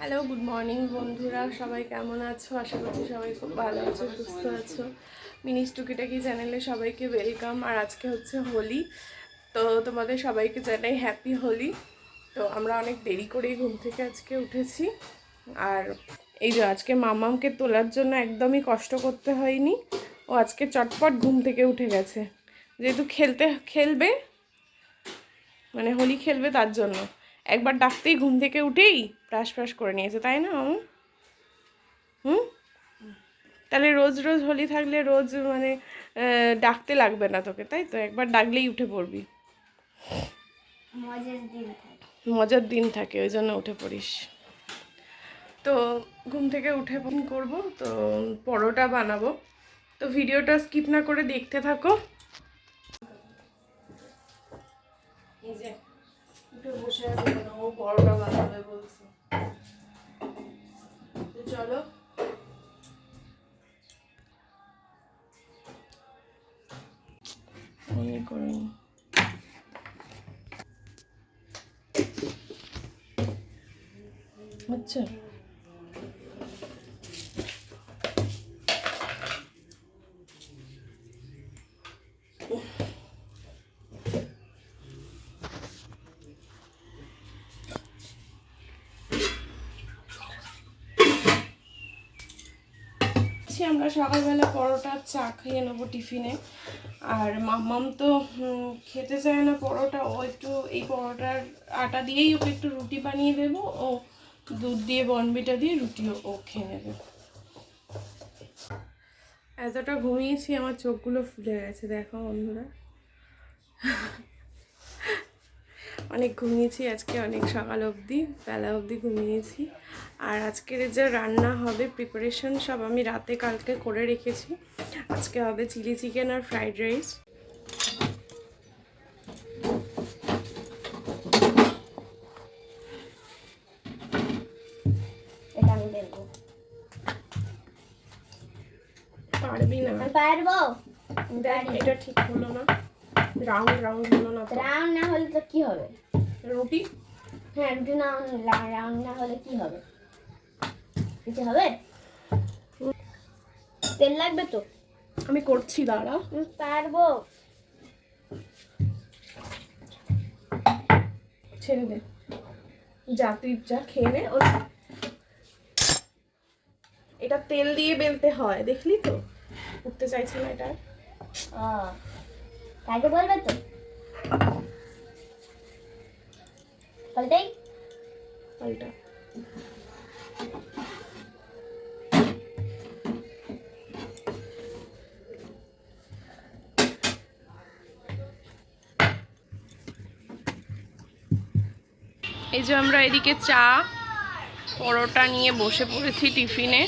Hello good morning বন্ধুরা। সবাই কেমন আছো? আশা করছি সবাই খুব ভালো আছো, সুস্থ আছো। মিনিস টুকিটাকি চ্যানেলে সবাইকে ওয়েলকাম আর আজকে হচ্ছে হোলি। তো তোমাদের সবাইকে জানাই হ্যাপি হোলি। তো আমরা অনেক দেরি করেই ঘুম থেকে আজকে উঠেছি। আর এই যে আজকে মামামকে তোলার জন্য একদমই কষ্ট করতে হয়নি। ও আজকে চটপট ঘুম থেকে উঠে গেছে। যেহেতু খেলতে, খেলবে মানে হোলি খেলবে তার জন্য। একবার ডাকতেই ঘুম থেকে উঠেই ব্রাশ ফ্রাশ করে নিয়েছে তাই না মামু? হুম? তাহলে রোজ রোজ হোলি থাকলে রোজ মানে ডাকতে লাগবে না তোকে তাই তো? একবার ডাকলেই উঠে পড়বি। মজার দিন থাকে। ওই জন্য উঠে পড়িস। তো ঘুম থেকে উঠে ফোন করব তো পরোটা বানাবো। তো ভিডিওটা স্কিপ না করে দেখতে থাকো। এই যে। বসে আছে? ও পরোটা বানাবে বলছে। চলো। আচ্ছা। আজকে আমরা সকালবেলা পরোটা চা খেয়ে নেব টিফিনে। আর মাম্মাম তো খেতে চায় না পরোটা, ও একটু এই পরোটার আটা দিয়েই ওকে একটু রুটি বানিয়ে দেবো, ও দুধ দিয়ে, বনবিটা দিয়ে রুটিও ও খেয়ে নেবে। এতটা ঘুমিয়েছি, আমার চোখগুলো ফুলে গেছে, দেখো বন্ধুরা। অনেক ঘুমিয়েছি আজকে অনেক সকাল অবধি বেলা অবধি ঘুমিয়েছি। আর আজকের যে রান্না হবে প্রিপারেশন সব আমি রাতে কালকে করে রেখেছি। আজকে হবে চিলি চিকেন আর ফ্রাইড রাইস পারবি না। পারব? দেখ এটা ঠিক হলো না। রাউন্ড রাউন্ড হলো না রাউন্ড না হলে তো কি হবে? রুটি? হ্যাঁ রুটি না রাউন্ড না হলে কি হবে? কিছু হবে? তেল লাগবে তো? আমি করছি দাঁড়া। পারব। ছেড়ে দে। যা তুই যা খেয়ে নে। এটা তেল দিয়ে বেলতে হয় দেখলি তো? উঠতে চাইছে না এটা। ও কাকে বলবে তো। বলতেই পাল্টা। এই যে আমরা এদিকে চা পরোটা নিয়ে বসে পড়েছি টিফিনে।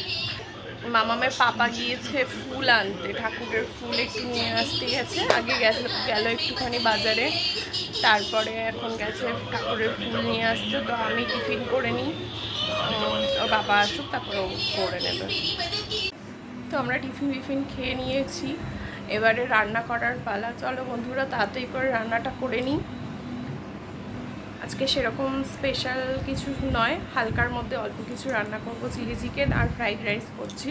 মামামের পাপা গিয়েছে ফুল আনতে, ঠাকুরের ফুল একটু নিয়ে আসতে গেছে। আগে গেল গেল একটুখানি বাজারে, তারপরে এখন গেছে ঠাকুরের ফুল নিয়ে আসতে। তো আমি টিফিন করে নিই ওর বাবা আসুক, তারপরে ও করে নেবে। তো আমরা টিফিন টিফিন খেয়ে নিয়েছি। এবারে রান্না করার পালা। চলো বন্ধুরা, তাড়াতাড়ি করে রান্নাটা করে নিই। আজকে সেরকম স্পেশাল কিছু নয়। হালকার মধ্যে অল্প কিছু রান্না করব, চিলি চিকেন আর ফ্রাইড রাইস করছি।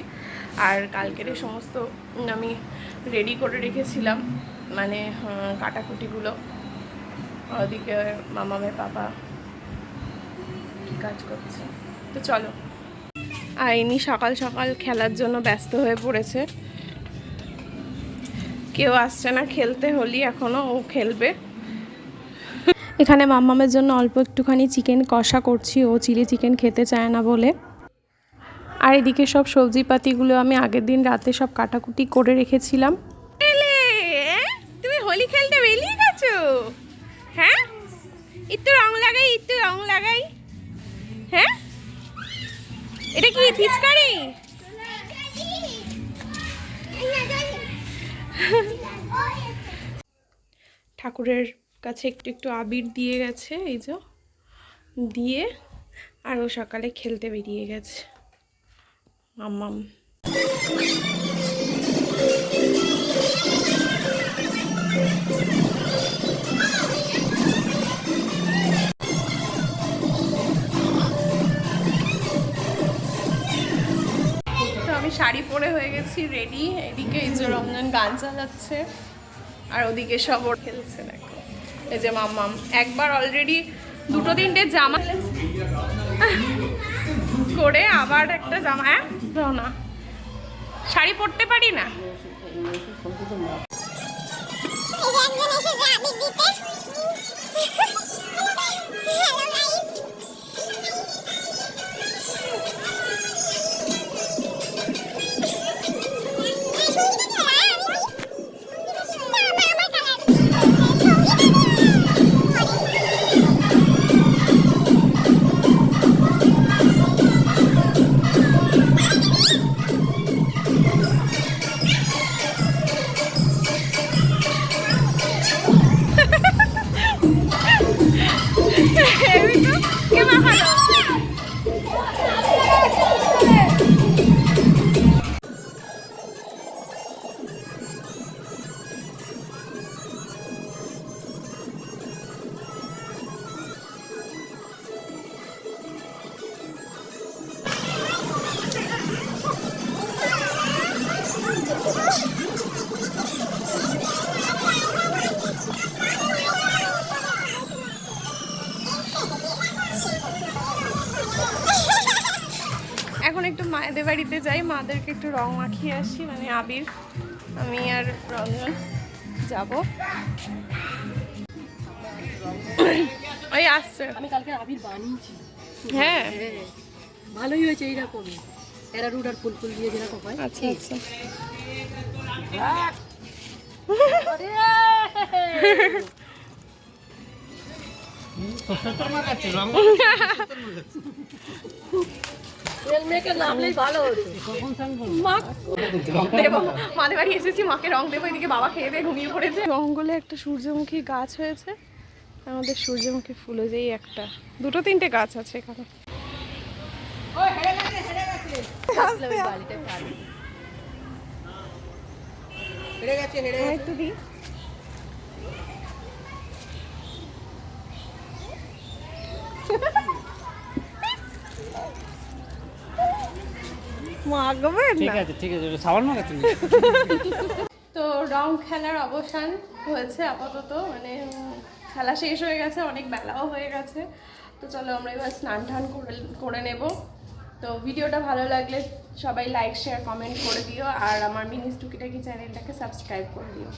আর কালকের সমস্ত আমি রেডি করে রেখেছিলাম মানে কাটাকুটিগুলো। ওদিকে মামামের পাপা কি কাজ করছে? তো চলো। আর ইনি সকাল সকাল খেলার জন্য ব্যস্ত হয়ে পড়েছে। কেউ আসছে না খেলতে, হলি এখনও ও খেলবে। এখানে মাম্মামের জন্য অল্প একটুখানি চিকেন কষা করছি। ও চিলি চিকেন খেতে চায় না বলে। আর এদিকে সব সবজিপাতিগুলো আমি আগের দিন রাতে সব কাটাকুটি করে রেখেছিলাম। তুমি হোলি খেলতে বেরিয়ে গেছো? হ্যাঁ? একটু রং লাগাই একটু রং লাগাই। হ্যাঁ? এটা কি পিচকারি ঠাকুরের কাছে একটু একটু আবির দিয়ে গেছে, এই যে। দিয়ে আর ও সকালে খেলতে বেরিয়ে গেছে। মাম্মাম শাড়ি পরে হয়ে গেছি রেডি এদিকে এই যে রমজান গান চালাচ্ছে, আর ওদিকে সব খেলছে দেখো এই যে মাম্মাম। একবার অলরেডি দুটো তিনটে জামা করে আবার একটা জামা হ্যাঁ? না। শাড়ি পরতে পারি না? একটু মায়েদের বাড়িতে যাই মাদেরকে একটু রং মাখিয়ে আসি মানে আবির আমি আর রঞ্জন যাব। ওই আসছে। আমি কালকে আবির বানিয়েছি। হ্যাঁ। হ্যাঁ ভালোই হয়েছে এইরকমই প্যারারুট আর ফুল ফুল দিয়ে যেরকম হয়। আচ্ছা আচ্ছা। তেল মেখে নামলেই ভালো মা মাদের বাড়ি এসেছি মাকে রং দেবো এদিকে বাবা খেয়ে দিয়ে ঘুমিয়ে পড়েছে। জঙ্গলে একটা সূর্যমুখী গাছ হয়েছে। আমাদের সূর্যমুখী ফুল যেই একটা। দুটো তিনটে গাছ আছে এখানে। একটু দিই। মাগবেন ঠিক আছে ঠিক আছে সাবান মাখা তো রং খেলার অবসান হয়েছে আপাতত মানে খেলা শেষ হয়ে গেছে অনেক বেলাও হয়ে গেছে। তো চলো আমরা এবার স্নান টান করে করে নেব। তো ভিডিওটা ভালো লাগলে সবাই লাইক শেয়ার কমেন্ট করে দিও। আর আমার মিনিস টুকিটাকি চ্যানেলটাকে সাবস্ক্রাইব করে দিও।